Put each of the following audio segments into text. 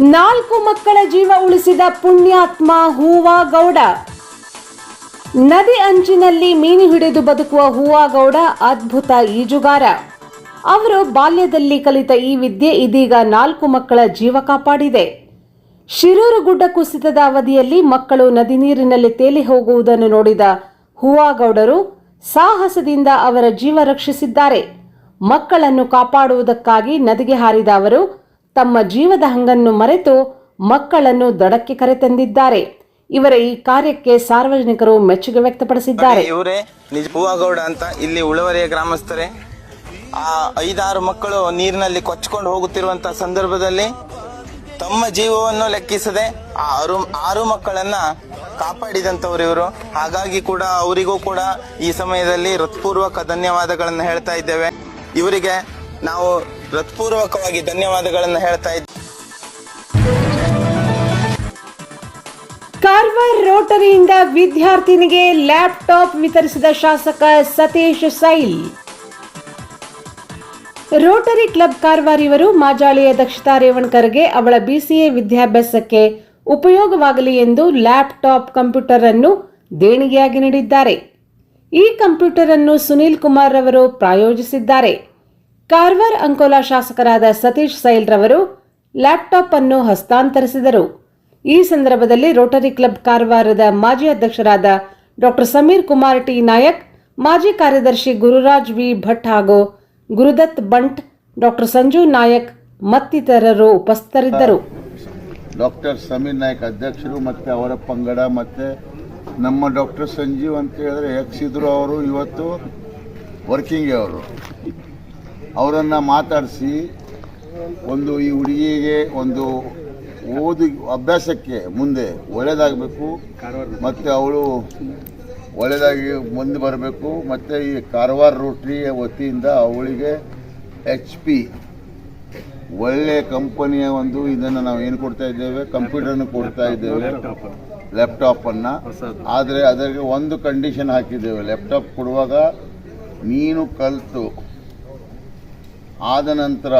ನಾಲ್ಕು ಮಕ್ಕಳ ಜೀವ ಉಳಿಸಿದ ಪುಣ್ಯಾತ್ಮ ಹೂವಾಗೌಡ ನದಿ ಅಂಚಿನಲ್ಲಿ ಮೀನು ಹಿಡಿದು ಬದುಕುವ ಹೂವಾಗೌಡ ಅದ್ಭುತ ಈಜುಗಾರ. ಅವರು ಬಾಲ್ಯದಲ್ಲಿ ಕಲಿತ ಈ ವಿದ್ಯೆ ಇದೀಗ ನಾಲ್ಕು ಮಕ್ಕಳ ಜೀವ ಕಾಪಾಡಿದೆ. ಶಿರೂರು ಗುಡ್ಡ ಕುಸಿತದ ಅವಧಿಯಲ್ಲಿ ಮಕ್ಕಳು ನದಿ ನೀರಿನಲ್ಲಿ ತೇಲಿ ಹೋಗುವುದನ್ನು ನೋಡಿದ ಹೂವಾಗೌಡರು ಸಾಹಸದಿಂದ ಅವರ ಜೀವ ರಕ್ಷಿಸಿದ್ದಾರೆ. ಮಕ್ಕಳನ್ನು ಕಾಪಾಡುವುದಕ್ಕಾಗಿ ನದಿಗೆ ಹಾರಿದ ಅವರು ತಮ್ಮ ಜೀವದ ಹಂಗನ್ನು ಮರೆತು ಮಕ್ಕಳನ್ನು ದಡಕ್ಕೆ ಕರೆತಂದಿದ್ದಾರೆ. ಇವರ ಈ ಕಾರ್ಯಕ್ಕೆ ಸಾರ್ವಜನಿಕರು ಮೆಚ್ಚುಗೆ ವ್ಯಕ್ತಪಡಿಸಿದ್ದಾರೆ. ಇವರೇ, ನಿಜ, ಹೂವಗೌಡ ಅಂತ ಇಲ್ಲಿ ಉಳುವರಿಯ ಗ್ರಾಮಸ್ಥರೇ, ಆ ಐದಾರು ಮಕ್ಕಳು ನೀರಿನಲ್ಲಿ ಕೊಚ್ಕೊಂಡು ಹೋಗುತ್ತಿರುವಂತಹ ಸಂದರ್ಭದಲ್ಲಿ ತಮ್ಮ ಜೀವವನ್ನು ಲೆಕ್ಕಿಸದೆ ಆ ಆರು ಆರು ಮಕ್ಕಳನ್ನ ಕಾಪಾಡಿದಂತವ್ರು ಇವರು. ಹಾಗಾಗಿ ಕೂಡ ಅವರಿಗೂ ಕೂಡ ಈ ಸಮಯದಲ್ಲಿ ಹೃತ್ಪೂರ್ವಕ ಧನ್ಯವಾದಗಳನ್ನು ಹೇಳ್ತಾ ಇದ್ದೇವೆ. ಇವರಿಗೆ ನಾವು ಹೃತ್ಪೂರ್ವಕವಾಗಿ ಧನ್ಯವಾದಗಳನ್ನು ಹೇಳ್ತಾ ಇದ್ದೀನಿ ಕಾರವಾರ ರೋಟರಿಯಿಂದ ವಿದ್ಯಾರ್ಥಿನಿಗೆ ಲ್ಯಾಪ್ಟಾಪ್ ವಿತರಿಸಿದ ಶಾಸಕ ಸತೀಶ್ ಸೈಲ್. ರೋಟರಿ ಕ್ಲಬ್ ಕಾರವಾರ ಇವರು ಮಾಜಾಳಿಯ ದಕ್ಷತಾ ರೇವಣ್ಕರ್ಗೆ ಅವಳ ಬಿಸಿಎ ವಿದ್ಯಾಭ್ಯಾಸಕ್ಕೆ ಉಪಯೋಗವಾಗಲಿ ಎಂದು ಲ್ಯಾಪ್ಟಾಪ್ ಕಂಪ್ಯೂಟರ್ ಅನ್ನು ದೇಣಿಗೆಯಾಗಿ ನೀಡಿದ್ದಾರೆ. ಈ ಕಂಪ್ಯೂಟರ್ ಅನ್ನು ಸುನೀಲ್ ಕುಮಾರ್ ಅವರು ಪ್ರಾಯೋಜಿಸಿದ್ದಾರೆ. ಕಾರವಾರ ಅಂಕೋಲಾ ಶಾಸಕರಾದ ಸತೀಶ್ ಸೈಲ್ರವರು ಲ್ಯಾಪ್ಟಾಪ್ ಅನ್ನು ಹಸ್ತಾಂತರಿಸಿದರು. ಈ ಸಂದರ್ಭದಲ್ಲಿ ರೋಟರಿ ಕ್ಲಬ್ ಕಾರವಾರದ ಮಾಜಿ ಅಧ್ಯಕ್ಷರಾದ ಡಾಕ್ಟರ್ ಸಮೀರ್ ಕುಮಾರ್ ಟಿ ನಾಯಕ್, ಮಾಜಿ ಕಾರ್ಯದರ್ಶಿ ಗುರುರಾಜ್ ವಿ ಭಟ್ ಹಾಗೂ ಗುರುದತ್ ಬಂಟ್ ಡಾಕ್ಟರ್ ಸಂಜು ನಾಯಕ್ ಮತ್ತಿತರರು ಉಪಸ್ಥಿತರಿದ್ದರು. ಡಾಕ್ಟರ್ ಸಮೀರ್ ನಾಯಕ್ ಅಧ್ಯಕ್ಷರು ಮತ್ತು ಅವರ ಪಂಗಡ ಮತ್ತು ನಮ್ಮ ಡಾಕ್ಟರ್ ಸಂಜೀವ್ ಅಂತ ಹೇಳಿದ್ರೆ ಎಕ್ಸಿದ್ರು ಅವರು, ಇವತ್ತು ವರ್ಕಿಂಗ್ ಅವರು. ಅವರನ್ನು ಮಾತಾಡಿಸಿ ಒಂದು ಈ ಹುಡುಗಿಗೆ ಒಂದು ಓದಿ ಅಭ್ಯಾಸಕ್ಕೆ ಮುಂದೆ ಒಳ್ಳೆಯದಾಗಬೇಕು ಮತ್ತು ಅವಳು ಒಳ್ಳೆಯದಾಗಿ ಮುಂದೆ ಬರಬೇಕು. ಮತ್ತು ಈ ಕಾರವಾರ ರೋಟ್ರಿಯ ವತಿಯಿಂದ ಅವಳಿಗೆ ಎಚ್ ಪಿ ಒಳ್ಳೆ ಕಂಪನಿಯ ಒಂದು ಇದನ್ನು ನಾವು ಏನು ಕೊಡ್ತಾ ಇದ್ದೇವೆ? ಕಂಪ್ಯೂಟರ್ನ ಕೊಡ್ತಾ ಇದ್ದೇವೆ. ಲ್ಯಾಪ್ಟಾಪನ್ನು ಆದರೆ ಅದಕ್ಕೆ ಒಂದು ಕಂಡೀಷನ್ ಹಾಕಿದ್ದೇವೆ. ಲ್ಯಾಪ್ಟಾಪ್ ಕೊಡುವಾಗ ನೀನು ಕಲಿತು. ಆದ ನಂತರ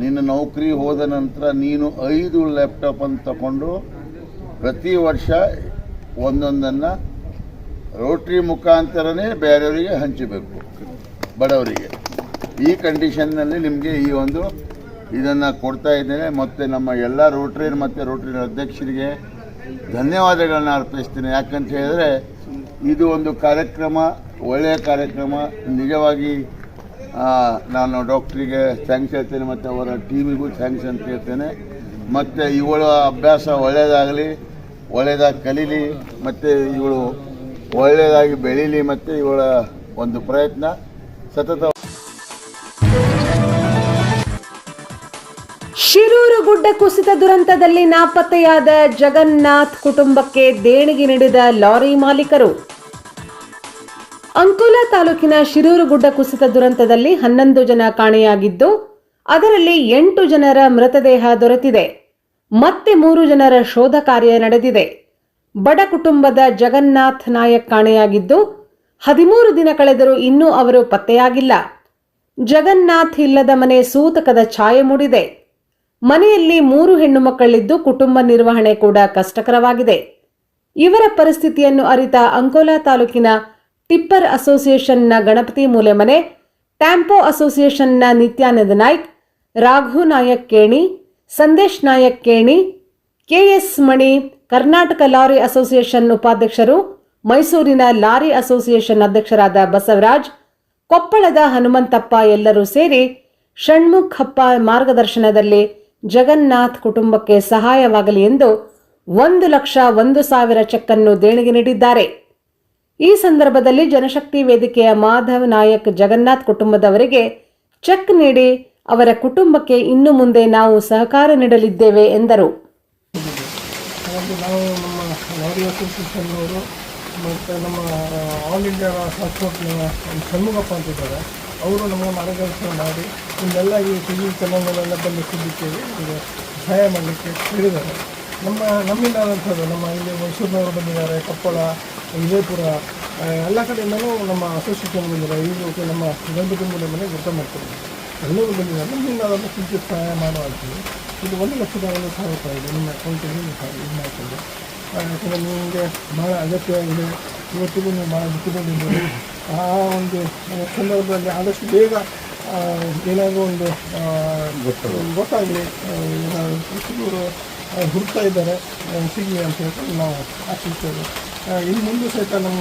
ನಿನ್ನ ನೌಕರಿ ಹೋದ ನಂತರ ನೀನು ಐದು ಲ್ಯಾಪ್ಟಾಪ್ ಅಂತ ತಗೊಂಡು ಪ್ರತಿ ವರ್ಷ ಒಂದೊಂದನ್ನು ರೋಟ್ರಿ ಮುಖಾಂತರನೇ ಬೇರೆಯವರಿಗೆ ಹಂಚಬೇಕು, ಬಡವರಿಗೆ. ಈ ಕಂಡೀಷನ್ನಲ್ಲಿ ನಿಮಗೆ ಈ ಒಂದು ಇದನ್ನು ಕೊಡ್ತಾ ಇದ್ದೇನೆ. ಮತ್ತು ನಮ್ಮ ಎಲ್ಲ ರೋಟ್ರಿ ಮತ್ತು ರೋಟ್ರಿ ಅಧ್ಯಕ್ಷರಿಗೆ ಧನ್ಯವಾದಗಳನ್ನು ಅರ್ಪಿಸ್ತೀನಿ. ಯಾಕಂತ ಹೇಳಿದ್ರೆ ಇದು ಒಂದು ಕಾರ್ಯಕ್ರಮ, ಒಳ್ಳೆಯ ಕಾರ್ಯಕ್ರಮ. ನಿಜವಾಗಿ ನಾನು ಡಾಕ್ಟ್ರಿಗೆ ಥ್ಯಾಂಕ್ಸ್ ಹೇಳ್ತೇನೆ, ಮತ್ತು ಅವರ ಟೀಮಿಗೂ ಥ್ಯಾಂಕ್ಸ್ ಅಂತ ಹೇಳ್ತೇನೆ. ಮತ್ತು ಇವಳ ಅಭ್ಯಾಸ ಒಳ್ಳೆಯದಾಗಲಿ ಒಳ್ಳೆಯದಾಗಿ ಕಲೀಲಿ, ಮತ್ತು ಇವಳು ಒಳ್ಳೆಯದಾಗಿ ಬೆಳೀಲಿ, ಮತ್ತು ಇವಳ ಒಂದು ಪ್ರಯತ್ನ. ಸತತ ಶಿರೂರು ಗುಡ್ಡ ಕುಸಿತ ದುರಂತದಲ್ಲಿ ನಾಪತ್ತೆಯಾದ ಜಗನ್ನಾಥ್ ಕುಟುಂಬಕ್ಕೆ ದೇಣಿಗೆ ನೀಡಿದ ಲಾರಿ ಮಾಲೀಕರು. ಅಂಕೋಲಾ ತಾಲೂಕಿನ ಶಿರೂರು ಗುಡ್ಡ ಕುಸಿತ ದುರಂತದಲ್ಲಿ ಹನ್ನೊಂದು ಜನ ಕಾಣೆಯಾಗಿದ್ದು, ಅದರಲ್ಲಿ ಎಂಟು ಜನರ ಮೃತದೇಹ ದೊರೆತಿದೆ. ಮತ್ತೆ ಮೂರು ಜನರ ಶೋಧ ಕಾರ್ಯ ನಡೆದಿದೆ. ಬಡ ಕುಟುಂಬದ ಜಗನ್ನಾಥ್ ನಾಯಕ್ ಕಾಣೆಯಾಗಿದ್ದು, ಹದಿಮೂರು ದಿನ ಕಳೆದರೂ ಇನ್ನೂ ಅವರು ಪತ್ತೆಯಾಗಿಲ್ಲ. ಜಗನ್ನಾಥ್ ಇಲ್ಲದ ಮನೆ ಸೂತಕದ ಛಾಯೆ ಮೂಡಿದೆ. ಮನೆಯಲ್ಲಿ ಮೂರು ಹೆಣ್ಣು ಮಕ್ಕಳಿದ್ದು ಕುಟುಂಬ ನಿರ್ವಹಣೆ ಕೂಡ ಕಷ್ಟಕರವಾಗಿದೆ. ಇವರ ಪರಿಸ್ಥಿತಿಯನ್ನು ಅರಿತ ಅಂಕೋಲಾ ತಾಲೂಕಿನ ಟಿಪ್ಪರ್ ಅಸೋಸಿಯೇಷನ್ನ Ganapati Mulemane tempo ಅಸೋಸಿಯೇಷನ್ನ Nityananda Naik, Raghu Nayak Keni, Sandesh Nayak Keni, K S Mani, Karnataka lorry association ಉಪಾಧ್ಯಕ್ಷರು, ಮೈಸೂರಿನ ಲಾರಿ ಅಸೋಸಿಯೇಷನ್ ಅಧ್ಯಕ್ಷರಾದ ಬಸವರಾಜ್, ಕೊಪ್ಪಳದ ಹನುಮಂತಪ್ಪ ಎಲ್ಲರೂ ಸೇರಿ ಷಣ್ಮುಖಪ್ಪ ಮಾರ್ಗದರ್ಶನದಲ್ಲಿ ಜಗನ್ನಾಥ್ ಕುಟುಂಬಕ್ಕೆ ಸಹಾಯವಾಗಲಿ ಎಂದು ಒಂದು ಲಕ್ಷ ಒಂದು ಸಾವಿರ ಚೆಕ್ ಅನ್ನು ದೇಣಿಗೆ ನೀಡಿದ್ದಾರೆ. ಈ ಸಂದರ್ಭದಲ್ಲಿ ಜನಶಕ್ತಿ ವೇದಿಕೆಯ ಮಾಧವ್ ನಾಯಕ್ ಜಗನ್ನಾಥ್ ಕುಟುಂಬದವರಿಗೆ ಚೆಕ್ ನೀಡಿ ಅವರ ಕುಟುಂಬಕ್ಕೆ ಇನ್ನು ಮುಂದೆ ನಾವು ಸಹಕಾರ ನೀಡಲಿದ್ದೇವೆ ಎಂದರು. ನಾವು ನಮ್ಮ ಲಾರಿ ಅಸೋಸಿಯೇಷನ್ನವರು ಮತ್ತು ನಮ್ಮ ಆಲ್ ಇಂಡಿಯಾ ಟ್ರಾನ್ಸ್ಪೋರ್ಟ್ ಷಣ್ಮುಖಪ್ಪ ಅವರು ನಮಗೆ ಮಾರ್ಗದರ್ಶನ ಮಾಡಿ ನಿಮ್ಮೆಲ್ಲ ಈ ಟಿ ವಿ ಚಾನಲ್ಗಳೆಲ್ಲ ಬಂದು ಸಿಗಲಿಕ್ಕೆ ಸಹಾಯ ಮಾಡಲಿಕ್ಕೆ ಹೇಳಿದ್ದಾರೆ. ನಮ್ಮ ನಮ್ಮಿಂದ ಆದಂಥದ್ದು ನಮ್ಮ ಇಲ್ಲಿ ಮೈಸೂರಿನವರು ಬಂದಿದ್ದಾರೆ ಕೊಪ್ಪಳ ವಿಜಯಪುರ ಎಲ್ಲ ಕಡೆಯಿಂದಲೂ ನಮ್ಮ ಅಸೋಸಿಯೇಷನ್ ಬಂದಿದ್ದಾರೆ ಈಗ ನಮ್ಮ ಗಂಡು ಮನೆ ಗೊತ್ತ ಮಾಡ್ತಾರೆ. ಎಲ್ಲರೂ ಬಂದಿದ್ದಾರೆ ನಮ್ಮಿಂದ ಅದನ್ನು ಕಿಂಚಿತ್ ಸಹಾಯ ಮಾಡುವಂಥದ್ದು. ಇದು ಒಂದು ಲಕ್ಷದ ಒಂದು ಸಾವಿರ ರೂಪಾಯಿ ಇದೆ ನಿಮ್ಮ ಅಕೌಂಟಿಗೆ ಇದು ಮಾಡ್ತೀವಿ ಯಾಕಂದರೆ ನಿಮಗೆ ಭಾಳ ಅಗತ್ಯವಾಗಿದೆ. ಇವತ್ತಿಗೂ ನೀವು ಭಾಳ ದುಃಖದಲ್ಲಿದ್ದೀರಿ. ಆ ಒಂದು ಸಂದರ್ಭದಲ್ಲಿ ಆದಷ್ಟು ಬೇಗ ಏನಾದರೂ ಒಂದು ಗೊತ್ತಾಗಲಿ ಏನಾದರೂ ಕೃಷಿಕರು ಹುಡುಕ್ತಾ ಇದ್ದಾರೆ. ಸಿಗಲಿ ಅಂತ ಹೇಳ್ಕೊಂಡು ನಾವು ಆಶಿಸ್ತೇವೆ ಇನ್ನು ಮುಂದೆ ಸಹಿತ ನಮ್ಮ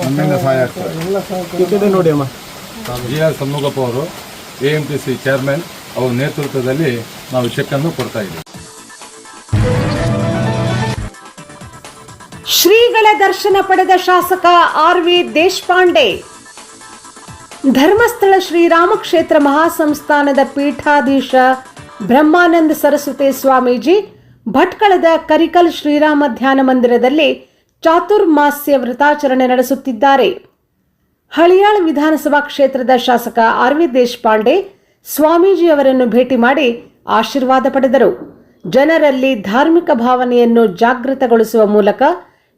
ಎಲ್ಲ ಸಹಕಾರ ನೋಡಿ ಅಮ್ಮ. ಜಿ ಆರ್ ಸಮ್ಮುಗಪ್ಪ ಅವರು A M T C chairman ಅವರ ನೇತೃತ್ವದಲ್ಲಿ ನಾವು ಚೆಕ್ಕನ್ನು ಕೊಡ್ತಾ ಇದ್ದೀವಿ. ಶ್ರೀಗಳ ದರ್ಶನ ಪಡೆದ ಶಾಸಕ ಆರ್ ವಿ ದೇಶಪಾಂಡೆ. ಧರ್ಮಸ್ಥಳ ಶ್ರೀರಾಮಕ್ಷೇತ್ರ ಮಹಾಸಂಸ್ಥಾನದ ಪೀಠಾಧೀಶ ಬ್ರಹ್ಮಾನಂದ ಸರಸ್ವತಿ ಸ್ವಾಮೀಜಿ ಭಟ್ಕಳದ ಕರಿಕಲ್ ಶ್ರೀರಾಮ ಧ್ಯಾನ ಮಂದಿರದಲ್ಲಿ ಚಾತುರ್ಮಾಸ್ಯ ವ್ರತಾಚರಣೆ ನಡೆಸುತ್ತಿದ್ದಾರೆ. ಹಳಿಯಾಳ ವಿಧಾನಸಭಾ ಕ್ಷೇತ್ರದ ಶಾಸಕ ಆರ್ ವಿ ದೇಶಪಾಂಡೆ ಸ್ವಾಮೀಜಿಯವರನ್ನು ಭೇಟಿ ಮಾಡಿ ಆಶೀರ್ವಾದ ಪಡೆದರು. ಜನರಲ್ಲಿ ಧಾರ್ಮಿಕ ಭಾವನೆಯನ್ನು ಜಾಗೃತಗೊಳಿಸುವ ಮೂಲಕ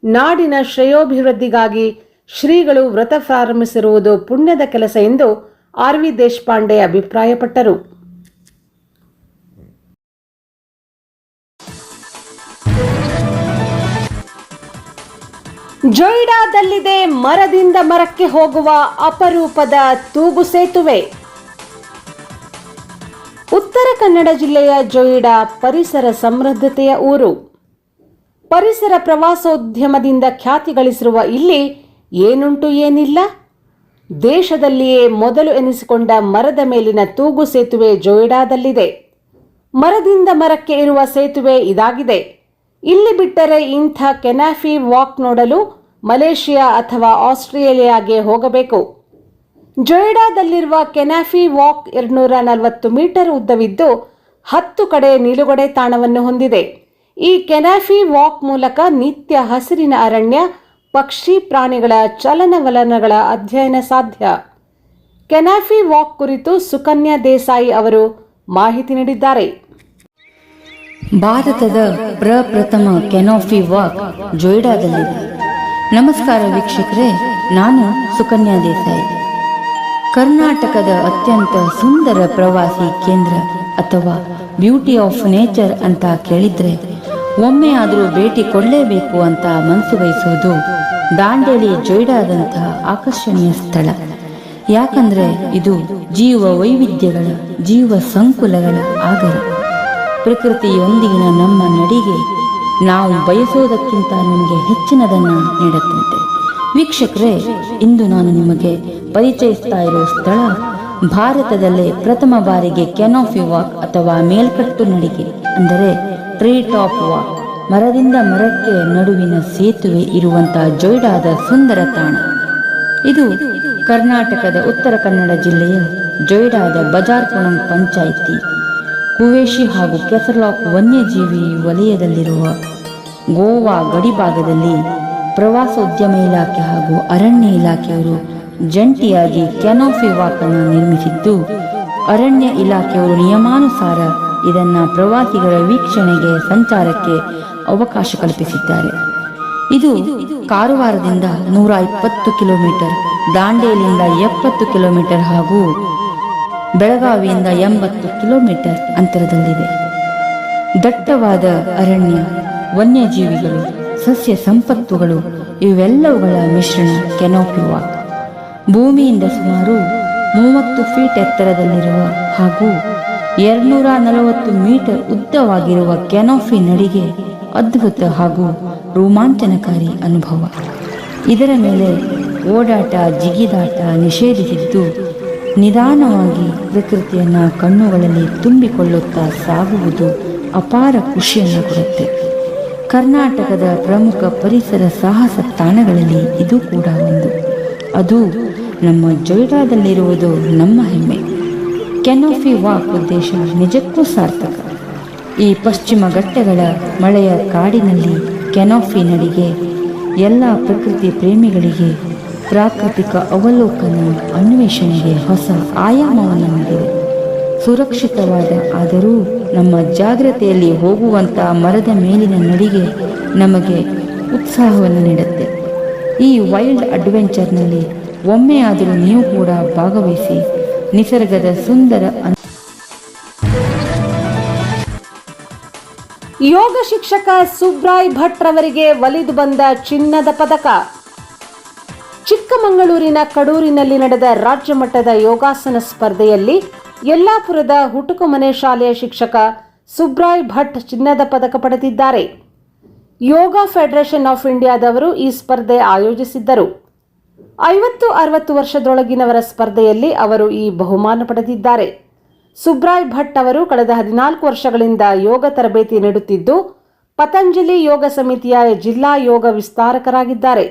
ನಾಡಿನ ಶ್ರೇಯೋಭಿವೃದ್ಧಿಗಾಗಿ ಶ್ರೀಗಳು ವ್ರತ ಪ್ರಾರಂಭಿಸಿರುವುದು ಪುಣ್ಯದ ಕೆಲಸ ಎಂದು ಆರ್ ವಿ ದೇಶಪಾಂಡೆ ಅಭಿಪ್ರಾಯಪಟ್ಟರು. ಜೊಯ್ಡಾದಲ್ಲಿದೆ ಮರದಿಂದ ಮರಕ್ಕೆ ಹೋಗುವ ಅಪರೂಪದ ತೂಗು ಸೇತುವೆ. ಉತ್ತರ ಕನ್ನಡ ಜಿಲ್ಲೆಯ ಜೊಯ್ಡಾ ಪರಿಸರ ಸಮೃದ್ಧತೆಯ ಊರು. ಪರಿಸರ ಪ್ರವಾಸೋದ್ಯಮದಿಂದ ಖ್ಯಾತಿ ಗಳಿಸಿರುವ ಇಲ್ಲಿ ಏನುಂಟು ಏನಿಲ್ಲ? ದೇಶದಲ್ಲಿಯೇ ಮೊದಲು ಎನಿಸಿಕೊಂಡ ಮರದ ಮೇಲಿನ ತೂಗು ಸೇತುವೆ ಜೊಯ್ಡಾದಲ್ಲಿದೆ. ಮರದಿಂದ ಮರಕ್ಕೆ ಇರುವ ಸೇತುವೆ ಇದಾಗಿದೆ. ಇಲ್ಲಿ ಬಿಟ್ಟರೆ ಇಂಥ ಕೆನಾಫಿ ವಾಕ್ ನೋಡಲು ಮಲೇಷಿಯಾ ಅಥವಾ ಆಸ್ಟ್ರೇಲಿಯಾಗೆ ಹೋಗಬೇಕು. ಜೊಯ್ಡಾದಲ್ಲಿರುವ ಕೆನಾಫಿ ವಾಕ್ ಎರಡುನೂರ ನಲವತ್ತು ಮೀಟರ್ ಉದ್ದವಿದ್ದು ಹತ್ತು ಕಡೆ ನಿಲುಗಡೆ ತಾಣವನ್ನು ಹೊಂದಿದೆ. ಈ ಕೆನಾಫಿ ವಾಕ್ ಮೂಲಕ ನಿತ್ಯ ಹಸಿರಿನ ಅರಣ್ಯ, ಪಕ್ಷಿ ಪ್ರಾಣಿಗಳ ಚಲನವಲನಗಳ ಅಧ್ಯಯನ ಸಾಧ್ಯ. ಕೆನಾಫಿ ವಾಕ್ ಕುರಿತು ಸುಕನ್ಯಾ ದೇಸಾಯಿ ಅವರು ಮಾಹಿತಿ ನೀಡಿದ್ದಾರೆ. ಭಾರತದ ಪ್ರಪ್ರಥಮ ಕೆನೋಫಿ ವಾಕ್ ಜೊಯ್ಡಾದಲ್ಲಿದೆ ನಮಸ್ಕಾರ ವೀಕ್ಷಕರೇ, ನಾನು ಸುಕನ್ಯಾ ದೇಸಾಯಿ. ಕರ್ನಾಟಕದ ಅತ್ಯಂತ ಸುಂದರ ಪ್ರವಾಸಿ ಕೇಂದ್ರ ಅಥವಾ ಬ್ಯೂಟಿ ಆಫ್ ನೇಚರ್ ಅಂತ ಕೇಳಿದ್ರೆ, ಒಮ್ಮೆ ಆದರೂ ಭೇಟಿ ಕೊಡಲೇಬೇಕು ಅಂತ ಮನಸ್ಸು ಬಯಸೋದು ದಾಂಡೇಲಿ ಜೊಯ್ಡಾದಂತಹ ಆಕರ್ಷಣೀಯ ಸ್ಥಳ. ಯಾಕಂದ್ರೆ ಇದು ಜೀವ ವೈವಿಧ್ಯಗಳ, ಜೀವ ಸಂಕುಲಗಳ ಆಗರ. ಪ್ರಕೃತಿಯೊಂದಿಗಿನ ನಮ್ಮ ನಡಿಗೆ ನಾವು ಬಯಸೋದಕ್ಕಿಂತ ನಮಗೆ ಹೆಚ್ಚಿನದನ್ನು ನೀಡುತ್ತಂತೆ. ವೀಕ್ಷಕರೇ, ಇಂದು ನಾನು ನಿಮಗೆ ಪರಿಚಯಿಸ್ತಾ ಇರೋ ಸ್ಥಳ ಭಾರತದಲ್ಲೇ ಪ್ರಥಮ ಬಾರಿಗೆ ಕೆನೋಫಿ ವಾಕ್ ಅಥವಾ ಮೇಲ್ಕಟ್ಟು ನಡಿಗೆ, ಅಂದರೆ ಟ್ರೀ ಟಾಪ್ ವಾಕ್. ಮರದಿಂದ ಮರಕ್ಕೆ ನಡುವಿನ ಸೇತುವೆ ಇರುವಂತಹ ಜೊಯ್ಡಾದ ಸುಂದರ ತಾಣ. ಇದು ಕರ್ನಾಟಕದ ಉತ್ತರ ಕನ್ನಡ ಜಿಲ್ಲೆಯ ಜೊಯ್ಡಾದ ಬಜಾರ್ಪುಣಂ ಪಂಚಾಯಿತಿ. ಕುವೇಶಿ ಹಾಗೂ ಕೆಸರ್ಲಾಕ್ ವನ್ಯಜೀವಿ ವಲಯದಲ್ಲಿರುವ ಗೋವಾ ಗಡಿಭಾಗದಲ್ಲಿ ಪ್ರವಾಸೋದ್ಯಮ ಇಲಾಖೆ ಹಾಗೂ ಅರಣ್ಯ ಇಲಾಖೆಯವರು ಜಂಟಿಯಾಗಿ ಕ್ಯಾನೋಫಿ ವಾಕ್ ಅನ್ನು ನಿರ್ಮಿಸಿದ್ದು, ಅರಣ್ಯ ಇಲಾಖೆಯವರು ನಿಯಮಾನುಸಾರ ಇದನ್ನು ಪ್ರವಾಸಿಗರ ವೀಕ್ಷಣೆಗೆ ಸಂಚಾರಕ್ಕೆ ಅವಕಾಶ ಕಲ್ಪಿಸಿದ್ದಾರೆ. ಇದು ಕಾರವಾರದಿಂದ ನೂರ ಇಪ್ಪತ್ತು ಕಿಲೋಮೀಟರ್ ದಾಂಡೇಲಿಯಿಂದ ಎಪ್ಪತ್ತು ಕಿಲೋಮೀಟರ್ ಹಾಗೂ ಬೆಳಗಾವಿಯಿಂದ ಎಂಬತ್ತು ಕಿಲೋಮೀಟರ್ ಅಂತರದಲ್ಲಿದೆ. ದಟ್ಟವಾದ ಅರಣ್ಯ, ವನ್ಯಜೀವಿಗಳು, ಸಸ್ಯ ಸಂಪತ್ತುಗಳು, ಇವೆಲ್ಲವುಗಳ ಮಿಶ್ರಣ ಕೆನೋಪಿ ಭೂಮಿಯಿಂದ ಸುಮಾರು ಮೂವತ್ತು ಫೀಟ್ ಎತ್ತರದಲ್ಲಿರುವ ಹಾಗೂ ಎರಡ್ನೂರ ನಲವತ್ತು ಮೀಟರ್ ಉದ್ದವಾಗಿರುವ ಕೆನೋಫಿ ನಡಿಗೆ ಅದ್ಭುತ ಹಾಗೂ ರೋಮಾಂಚನಕಾರಿ ಅನುಭವ. ಇದರ ಮೇಲೆ ಓಡಾಟ, ಜಿಗಿದಾಟ ನಿಷೇಧಿಸಿದ್ದು ನಿಧಾನವಾಗಿ ಪ್ರಕೃತಿಯನ್ನು ಕಣ್ಣುಗಳಲ್ಲಿ ತುಂಬಿಕೊಳ್ಳುತ್ತಾ ಸಾಗುವುದು ಅಪಾರ ಖುಷಿಯನ್ನು ಕೊಡುತ್ತೆ. ಕರ್ನಾಟಕದ ಪ್ರಮುಖ ಪರಿಸರ ಸಾಹಸ ತಾಣಗಳಲ್ಲಿ ಇದು ಕೂಡ ಒಂದು. ಅದು ನಮ್ಮ ಜೊಯ್ಡಾದಲ್ಲಿರುವುದು ನಮ್ಮ ಹೆಮ್ಮೆ. ಕೆನೋಫಿ ವಾಕ್ ಉದ್ದೇಶ ನಿಜಕ್ಕೂ ಸಾರ್ಥಕ. ಈ ಪಶ್ಚಿಮ ಘಟ್ಟಗಳ ಮಳೆಯ ಕಾಡಿನಲ್ಲಿ ಕೆನೋಫಿ ನಡಿಗೆ ಎಲ್ಲ ಪ್ರಕೃತಿ ಪ್ರೇಮಿಗಳಿಗೆ ಪ್ರಾಕೃತಿಕ ಅವಲೋಕನ ಅನ್ವೇಷಣೆಗೆ ಹೊಸ ಆಯಾಮವನ್ನು ಸುರಕ್ಷಿತವಾದ ಆದರೂ ನಮ್ಮ ಜಾಗ್ರತೆಯಲ್ಲಿ ಹೋಗುವಂಥ ಮರದ ಮೇಲಿನ ನಡಿಗೆ ನಮಗೆ ಉತ್ಸಾಹವನ್ನು ನೀಡುತ್ತೆ. ಈ ವೈಲ್ಡ್ ಅಡ್ವೆಂಚರ್ನಲ್ಲಿ ಒಮ್ಮೆ ಆದರೂ ನೀವು ಕೂಡ ಭಾಗವಹಿಸಿ ನಿಸರ್ಗದ ಸುಂದರ ಯೋಗ ಶಿಕ್ಷಕ ಸುಬ್ರಾಯ್ ಭಟ್ ರವರಿಗೆ ಒಲಿದು ಬಂದ ಚಿನ್ನದ ಪದಕ. ಚಿಕ್ಕಮಗಳೂರಿನ ಕಡೂರಿನಲ್ಲಿ ನಡೆದ ರಾಜ್ಯ ಮಟ್ಟದ ಯೋಗಾಸನ ಸ್ಪರ್ಧೆಯಲ್ಲಿ ಯಲ್ಲಾಪುರದ ಹುಟುಕುಮನೆ ಶಾಲೆಯ ಶಿಕ್ಷಕ ಸುಬ್ರಾಯ್ ಭಟ್ ಚಿನ್ನದ ಪದಕ ಪಡೆದಿದ್ದಾರೆ. ಯೋಗ ಫೆಡರೇಷನ್ ಆಫ್ ಇಂಡಿಯಾದವರು ಈ ಸ್ಪರ್ಧೆ ಆಯೋಜಿಸಿದ್ದರು. ಐವತ್ತು ಅರವತ್ತು ವರ್ಷದೊಳಗಿನವರ ಸ್ಪರ್ಧೆಯಲ್ಲಿ ಅವರು ಈ ಬಹುಮಾನ ಪಡೆದಿದ್ದಾರೆ. ಸುಬ್ರಾಯ್ ಭಟ್ ಅವರು ಕಳೆದ ಹದಿನಾಲ್ಕು ವರ್ಷಗಳಿಂದ ಯೋಗ ತರಬೇತಿ ನೀಡುತ್ತಿದ್ದು, ಪತಂಜಲಿ ಯೋಗ ಸಮಿತಿಯ ಜಿಲ್ಲಾ ಯೋಗ ವಿಸ್ತಾರಕರಾಗಿದ್ದಾರೆ.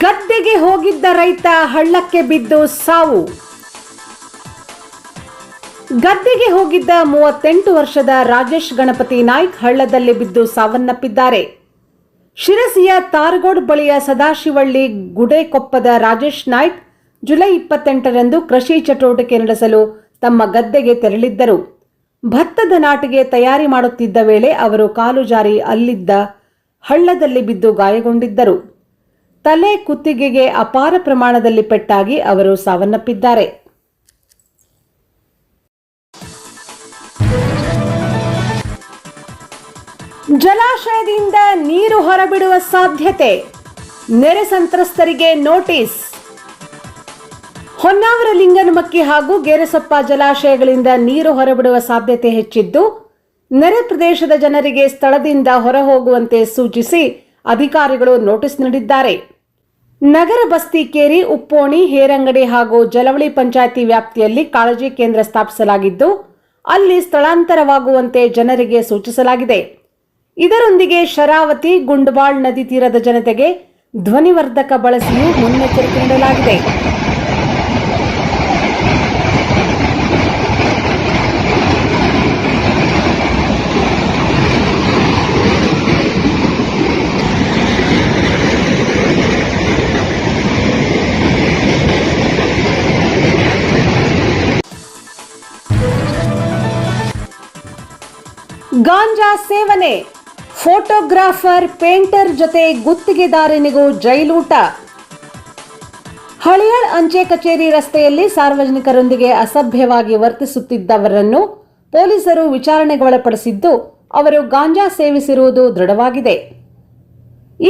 ಗದ್ದೆಗೆ ಹೋಗಿದ್ದ ರೈತ ಹಳ್ಳಕ್ಕೆ ಬಿದ್ದು ಸಾವು. ಗದ್ದೆಗೆ ಹೋಗಿದ್ದ ಮೂವತ್ತೆಂಟು ವರ್ಷದ ರಾಜೇಶ್ ಗಣಪತಿ ನಾಯ್ಕ್ ಹಳ್ಳದಲ್ಲಿ ಬಿದ್ದು ಸಾವನ್ನಪ್ಪಿದ್ದಾರೆ. ಶಿರಸಿಯ ತಾರ್ಗೋಡ್ ಬಳಿಯ ಸದಾಶಿವಳ್ಳಿ ಗುಡೇಕೊಪ್ಪದ ರಾಜೇಶ್ ನಾಯ್ಕ್ ಜುಲೈ ಇಪ್ಪತ್ತೆಂಟರಂದು ಕೃಷಿ ಚಟುವಟಿಕೆ ನಡೆಸಲು ತಮ್ಮ ಗದ್ದೆಗೆ ತೆರಳಿದ್ದರು. ಭತ್ತದ ನಾಟಿಗೆ ತಯಾರಿ ಮಾಡುತ್ತಿದ್ದ ವೇಳೆ ಅವರು ಕಾಲು ಜಾರಿ ಅಲ್ಲಿದ್ದ ಹಳ್ಳದಲ್ಲಿ ಬಿದ್ದು ಗಾಯಗೊಂಡಿದ್ದರು. ತಲೆ ಕುತ್ತಿಗೆಗೆ ಅಪಾರ ಪ್ರಮಾಣದಲ್ಲಿ ಪೆಟ್ಟಾಗಿ ಅವರು ಸಾವನ್ನಪ್ಪಿದ್ದಾರೆ. ಜಲಾಶಯದಿಂದ ನೀರು ಹೊರಬಿಡುವ ಸಾಧ್ಯತೆ. ನೆರೆ ಸಂತ್ರಸ್ತರಿಗೆ ನೋಟಿಸ್. ಹೊನ್ನಾವರ ಲಿಂಗನಮಕ್ಕಿ ಹಾಗೂ ಗೇರಸಪ್ಪ ಜಲಾಶಯಗಳಿಂದ ನೀರು ಹೊರಬಿಡುವ ಸಾಧ್ಯತೆ ಹೆಚ್ಚಿದ್ದು, ನೆರೆ ಪ್ರದೇಶದ ಜನರಿಗೆ ಸ್ಥಳದಿಂದ ಹೊರಹೋಗುವಂತೆ ಸೂಚಿಸಿ ಅಧಿಕಾರಿಗಳು ನೋಟಿಸ್ ನೀಡಿದ್ದಾರೆ. ನಗರ ಬಸ್ತಿಕೇರಿ ಉಪ್ಪೋಣಿ, ಹೇರಂಗಡಿ ಹಾಗೂ ಜಲವಳಿ ಪಂಚಾಯಿತಿ ವ್ಯಾಪ್ತಿಯಲ್ಲಿ ಕಾಳಜಿ ಕೇಂದ್ರ ಸ್ಥಾಪಿಸಲಾಗಿದ್ದು, ಅಲ್ಲಿ ಸ್ಥಳಾಂತರವಾಗುವಂತೆ ಜನರಿಗೆ ಸೂಚಿಸಲಾಗಿದೆ. ಇದರೊಂದಿಗೆ ಶರಾವತಿ ಗುಂಡ್ಬಾಳ್ ನದಿ ತೀರದ ಜನತೆಗೆ ಧ್ವನಿವರ್ಧಕ ಬಳಸಿಯೂ ಮುನ್ನೆಚ್ಚರಿಕೆ ನೀಡಲಾಗಿದೆ. ಗಾಂಜಾ ಸೇವನೆ. ಫೋಟೋಗ್ರಾಫರ್, ಪೇಂಟರ್ ಜೊತೆ ಗುತ್ತಿಗೆದಾರನಿಗೂ ಜೈಲೂಟ. ಹಳಿಯಾಳ್ ಅಂಚೆ ಕಚೇರಿ ರಸ್ತೆಯಲ್ಲಿ ಸಾರ್ವಜನಿಕರೊಂದಿಗೆ ಅಸಭ್ಯವಾಗಿ ವರ್ತಿಸುತ್ತಿದ್ದವರನ್ನು ಪೊಲೀಸರು ವಿಚಾರಣೆಗೆ ಒಳಪಡಿಸಿದ್ದು, ಅವರು ಗಾಂಜಾ ಸೇವಿಸಿರುವುದು ದೃಢವಾಗಿದೆ.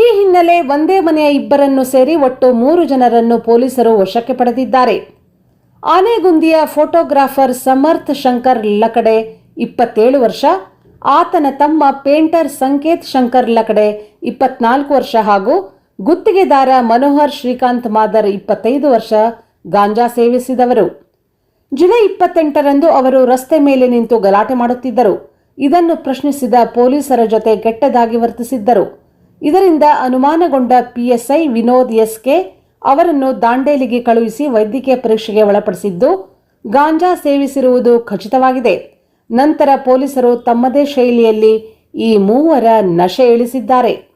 ಈ ಹಿನ್ನೆಲೆ ಒಂದೇ ಮನೆಯ ಇಬ್ಬರನ್ನು ಸೇರಿ ಒಟ್ಟು ಮೂರು ಜನರನ್ನು ಪೊಲೀಸರು ವಶಕ್ಕೆ ಪಡೆದಿದ್ದಾರೆ. ಆನೆಗುಂದಿಯ ಫೋಟೋಗ್ರಾಫರ್ ಸಮರ್ಥ್ ಶಂಕರ್ ಲಕಡೆ ಇಪ್ಪತ್ತೇಳು ವರ್ಷ ಆತನ ತಮ್ಮ ಪೇಂಟರ್ ಸಂಕೇತ್ ಶಂಕರ್ ಲಕಡೆ ಇಪ್ಪತ್ನಾಲ್ಕು ವರ್ಷ ಹಾಗೂ ಗುತ್ತಿಗೆದಾರ ಮನೋಹರ್ ಶ್ರೀಕಾಂತ್ ಮಾದರ್ ಇಪ್ಪತ್ತೈದು ವರ್ಷ ಗಾಂಜಾ ಸೇವಿಸಿದವರು. ಜುಲೈ ಇಪ್ಪತ್ತೆಂಟರಂದು ಅವರು ರಸ್ತೆ ಮೇಲೆ ನಿಂತು ಗಲಾಟೆ ಮಾಡುತ್ತಿದ್ದರು. ಇದನ್ನು ಪ್ರಶ್ನಿಸಿದ ಪೊಲೀಸರ ಜೊತೆ ಕೆಟ್ಟದಾಗಿ ವರ್ತಿಸಿದ್ದರು. ಇದರಿಂದ ಅನುಮಾನಗೊಂಡ ಪಿಎಸ್ಐ ವಿನೋದ್ ಎಸ್ಕೆ ಅವರನ್ನು ದಾಂಡೇಲಿಗೆ ಕಳುಹಿಸಿ ವೈದ್ಯಕೀಯ ಪರೀಕ್ಷೆಗೆ ಒಳಪಡಿಸಿದ್ದು, ಗಾಂಜಾ ಸೇವಿಸಿರುವುದು ಖಚಿತವಾಗಿದೆ. ನಂತರ ಪೊಲೀಸರು ತಮ್ಮದೇ ಶೈಲಿಯಲ್ಲಿ ಈ ಮೂವರ ನಶೆ ಇಳಿಸಿದ್ದಾರೆ.